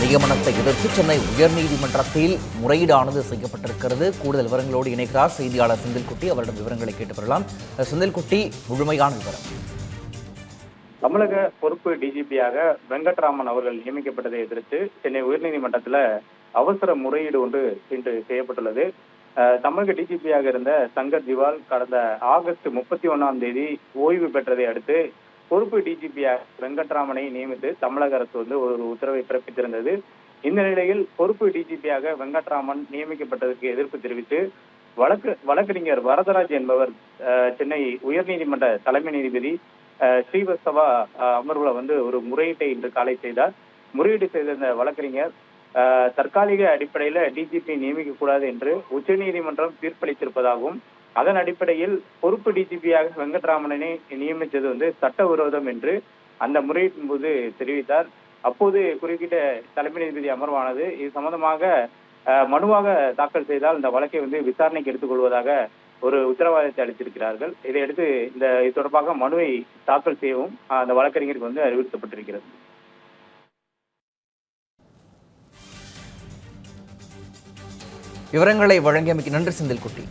நியமனத்தை எதிர்த்து சென்னை உயர்நீதிமன்றத்தில் முறையீடானது செய்யப்பட்டிருக்கிறது. கூடுதல் விவரங்களோடு இணைக்கிறார் செய்தியாளர் செந்தில்குட்டி. அவரிடம் விவரங்களை கேட்டு பெறலாம் செந்தில்குட்டி முழுமையான விவரம். தமிழக பொறுப்பு டிஜிபியாக வெங்கட்ராமன் அவர்கள் நியமிக்கப்பட்டதை எதிர்த்து சென்னை உயர்நீதிமன்றத்தில் அவசர முறையீடு ஒன்று இன்று செய்யப்பட்டுள்ளது. தமிழக டிஜிபியாக இருந்த சங்கர் திவால் கடந்த ஆகஸ்ட் முப்பத்தி ஒன்னாம் தேதி ஓய்வு பெற்றதை அடுத்து பொறுப்பு டிஜிபியாக வெங்கட்ராமனை நியமித்து தமிழக அரசு வந்து ஒரு உத்தரவை பிறப்பித்திருந்தது. இந்த நிலையில் பொறுப்பு டிஜிபியாக வெங்கட்ராமன் நியமிக்கப்பட்டதற்கு எதிர்ப்பு தெரிவித்து வழக்கு வழக்கறிஞர் வரதராஜ் என்பவர் அஹ், சென்னை உயர்நீதிமன்ற தலைமை நீதிபதி அஹ், அஹ், அமர்வுல வந்து ஒரு முறையீட்டை இன்று காலை செய்தார். முறையீடு செய்த இந்த வழக்கறிஞர் தற்காலிக அடிப்படையில டிஜிபி நியமிக்க கூடாது என்று உச்சநீதிமன்றம் தீர்ப்பளித்திருப்பதாகவும் அதன் அடிப்படையில் பொறுப்பு டிஜிபியாக வெங்கட்ராமனை நியமித்தது வந்து சட்டவிரோதம் என்று அந்த முறையீட்டின் போது தெரிவித்தார். அப்போது குறுக்கிட்ட தலைமை நீதிபதி அமர்வானது இது சம்பந்தமாக மனுவாக தாக்கல் செய்தால் இந்த வழக்கை வந்து விசாரணைக்கு எடுத்துக்கொள்வதாக ஒரு உத்தரவாதத்தை அளித்திருக்கிறார்கள். இதையடுத்து இந்த இது தொடர்பாக மனுவை தாக்கல் செய்யவும் அந்த வழக்கறிஞருக்கு வந்து அறிவுறுத்தப்பட்டிருக்கிறது. விவரங்களை வழங்கியமைக்கு நன்றி செந்தில்குட்டி.